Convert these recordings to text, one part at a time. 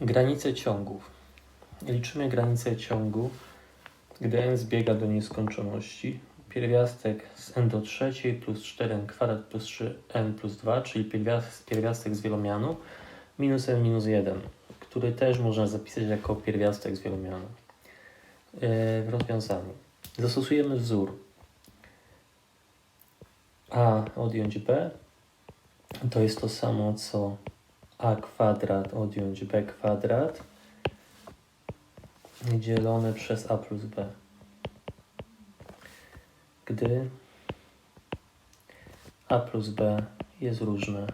Granice ciągów. Liczymy granicę ciągu, gdy n zbiega do nieskończoności. Pierwiastek z n do trzeciej plus 4n kwadrat plus 3n plus 2, czyli pierwias- pierwiastek z wielomianu, minus n minus 1, który też można zapisać jako pierwiastek z wielomianu. Yy, W rozwiązaniu. Zastosujemy wzór a odjąć b, to jest to samo co a kwadrat odjąć b kwadrat dzielone przez a plus b. Gdy a plus b jest różne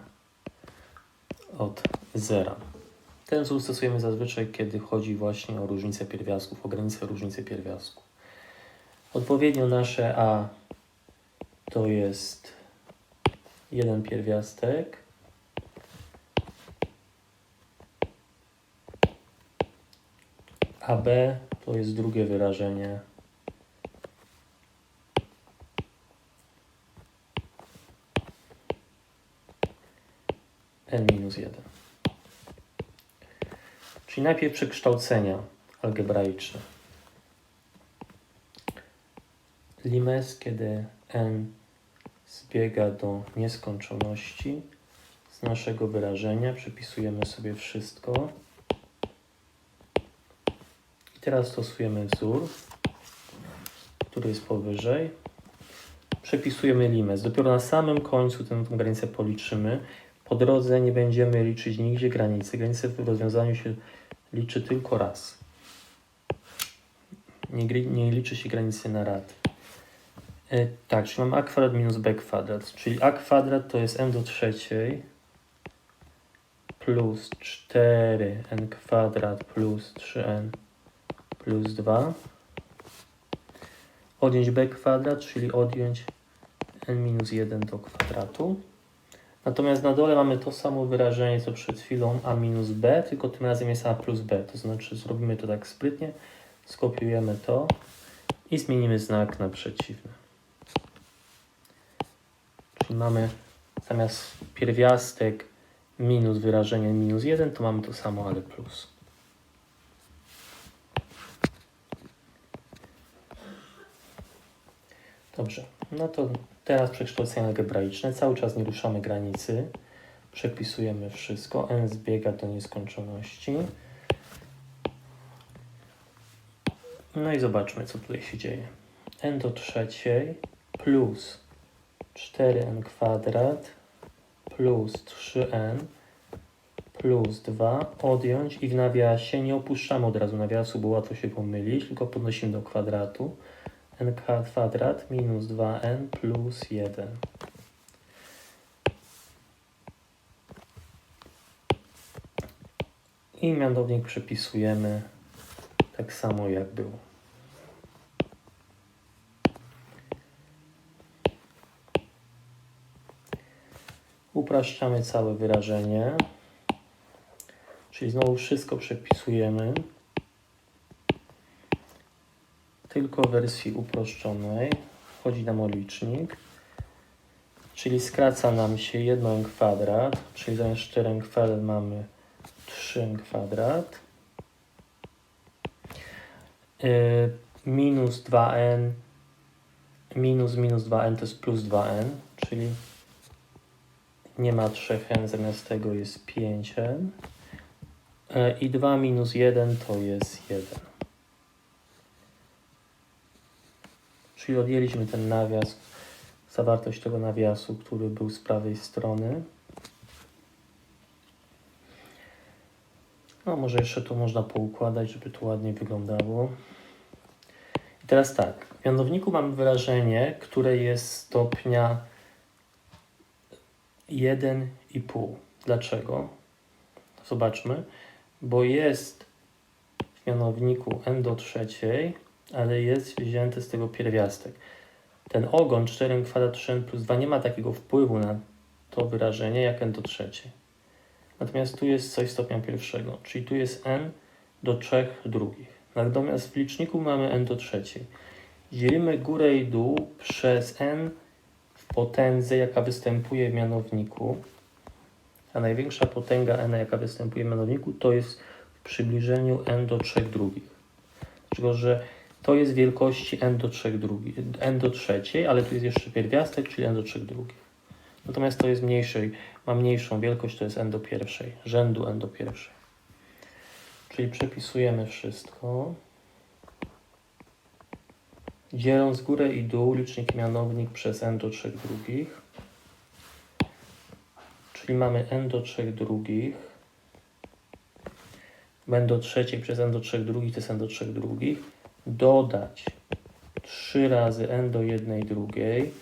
od zera. Ten wzór stosujemy zazwyczaj, kiedy chodzi właśnie o różnicę pierwiastków, o granicę różnicy pierwiastków. Odpowiednio nasze a to jest jeden pierwiastek a b to jest drugie wyrażenie n minus 1. Czyli najpierw przekształcenia algebraiczne. Limes, kiedy n zbiega do nieskończoności. Z naszego wyrażenia przepisujemy sobie wszystko. Teraz stosujemy wzór, który jest powyżej. Przepisujemy limes. Dopiero na samym końcu tę, tę granicę policzymy. Po drodze nie będziemy liczyć nigdzie granicy. Granicę w rozwiązaniu się liczy tylko raz. Nie, nie liczy się granicy na rad. E, tak, czyli mam a kwadrat minus b kwadrat, czyli a kwadrat to jest m do trzeciej plus 4n kwadrat plus 3n plus 2 odjąć b kwadrat, czyli odjąć n minus 1 do kwadratu. Natomiast na dole mamy to samo wyrażenie co przed chwilą a minus b, tylko tym razem jest a plus b, to znaczy zrobimy to tak sprytnie, skopiujemy to i zmienimy znak na przeciwny. Czyli mamy zamiast pierwiastek minus wyrażenie minus 1, to mamy to samo, ale plus. Dobrze, no to teraz przekształcenie algebraiczne. Cały czas nie ruszamy granicy. Przepisujemy wszystko. n zbiega do nieskończoności. No i zobaczmy, co tutaj się dzieje. n do trzeciej plus 4n kwadrat plus 3n plus 2 odjąć i w nawiasie nie opuszczamy od razu nawiasu, bo łatwo się pomylić, tylko podnosimy do kwadratu n kwadrat minus 2n plus 1. I mianownik przepisujemy tak samo jak było. Upraszczamy całe wyrażenie. Czyli znowu wszystko przepisujemy. Tylko w wersji uproszczonej. Chodzi nam o licznik. Czyli skraca nam się 1 kwadrat, czyli zamiast 4 kwadrat mamy 3 kwadrat. Yy, minus 2n minus minus 2n to jest plus 2n, czyli nie ma 3n, zamiast tego jest 5n. E, I 2 minus 1 to jest 1. Czyli odjęliśmy ten nawias, zawartość tego nawiasu, który był z prawej strony. No może jeszcze to można poukładać, żeby to ładnie wyglądało. I teraz tak, w mianowniku mamy wyrażenie, które jest stopnia 1,5. Dlaczego? Zobaczmy. Bo jest w mianowniku n do trzeciej, ale jest wzięty z tego pierwiastek. Ten ogon 4 kwadrat 3n plus 2 nie ma takiego wpływu na to wyrażenie jak n do trzeciej. Natomiast tu jest coś stopnia pierwszego, czyli tu jest n do 3 drugich. Natomiast w liczniku mamy n do trzeciej. Dzielimy górę i dół przez n w potędze, jaka występuje w mianowniku. A największa potęga n, jaka występuje w mianowniku, to jest w przybliżeniu n do 3 drugich. Dlatego, że to jest wielkości n do 3 drugich, n do trzeciej, ale tu jest jeszcze pierwiastek, czyli n do 3 drugich. Natomiast to jest mniejszej, ma mniejszą wielkość, to jest n do pierwszej, rzędu n do pierwszej. Czyli przepisujemy wszystko. Dzieląc górę i dół licznik mianownik przez n do 3 drugich. Czyli mamy n do 3 drugich. n do trzeciej przez n do 3 drugich to jest n do 3 drugich. Dodać 3 razy n do 1 drugiej.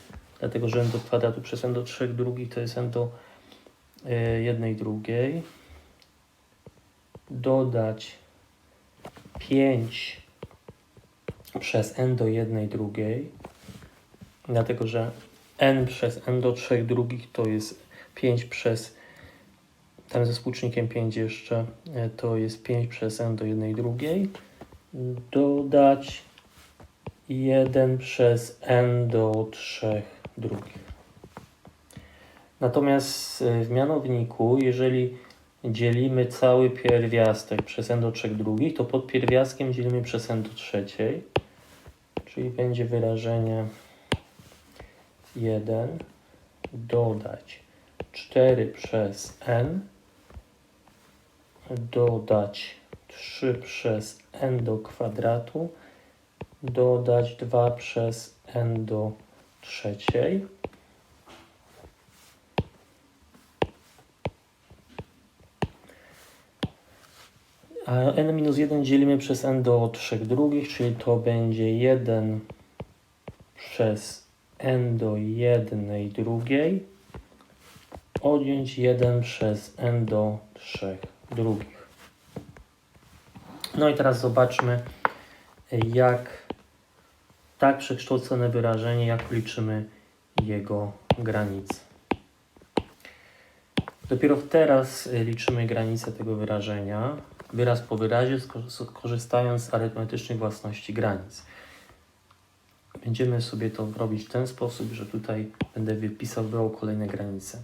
Dlatego, że n do kwadratu przez n do 3 drugich to jest n do y, 1 drugiej. Dodać 5 przez n do 1 drugiej, dlatego że n przez n do 3 drugich to jest 5 przez, tam ze współczynnikiem 5 jeszcze, e, to jest 5 przez n do 1 drugiej, dodać 1 przez n do 3 drugich. Natomiast e, w mianowniku, jeżeli dzielimy cały pierwiastek przez n do 3 drugich, to pod pierwiastkiem dzielimy przez n do trzeciej, czyli będzie wyrażenie 1 dodać 4 przez n dodać 3 przez n do kwadratu dodać 2 przez n do trzeciej A n-1 dzielimy przez n do 3 drugich, czyli to będzie 1 przez n do 1 drugiej odjąć 1 przez n do 3 drugich. No i teraz zobaczmy, jak tak przekształcone wyrażenie, jak liczymy jego granicę. Dopiero teraz liczymy granicę tego wyrażenia wyraz po wyrazie, korzystając z arytmetycznych własności granic. Będziemy sobie to robić w ten sposób, że tutaj będę wypisywał kolejne granice.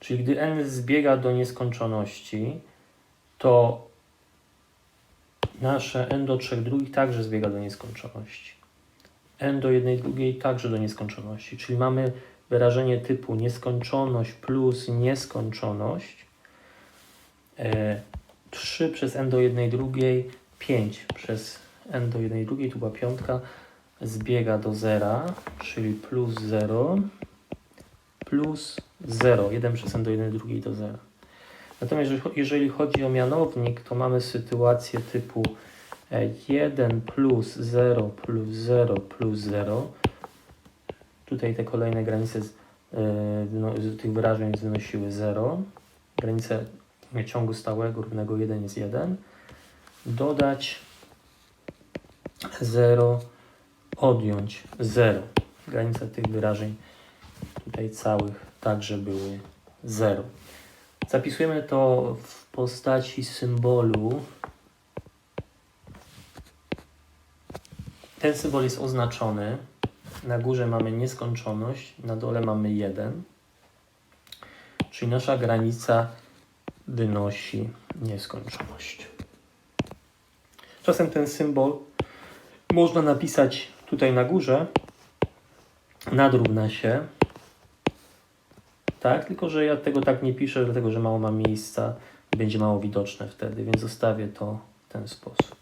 Czyli gdy n zbiega do nieskończoności, to nasze n do 3 drugich także zbiega do nieskończoności. n do 1 drugiej także do nieskończoności. Czyli mamy wyrażenie typu nieskończoność plus nieskończoność. E, 3 przez n do 1 drugiej, 5 przez n do 1 drugiej, tu była piątka, zbiega do zera, czyli plus 0, plus 0, 1 przez n do 1 drugiej do 0. Natomiast jeżeli chodzi o mianownik, to mamy sytuację typu 1 e, plus 0 plus 0 plus 0. Tutaj te kolejne granice z, e, z tych wyrażeń wynosiły 0. Granice ciągu stałego równego 1 jest 1, dodać 0, odjąć 0. Granice tych wyrażeń tutaj całych także były 0. Zapisujemy to w postaci symbolu. Ten symbol jest oznaczony. Na górze mamy nieskończoność, na dole mamy 1. Czyli nasza granica wynosi nieskończoność. Czasem ten symbol można napisać tutaj na górze, nadrówna się, tak, tylko że ja tego tak nie piszę, dlatego że mało ma miejsca będzie mało widoczne wtedy, więc zostawię to w ten sposób.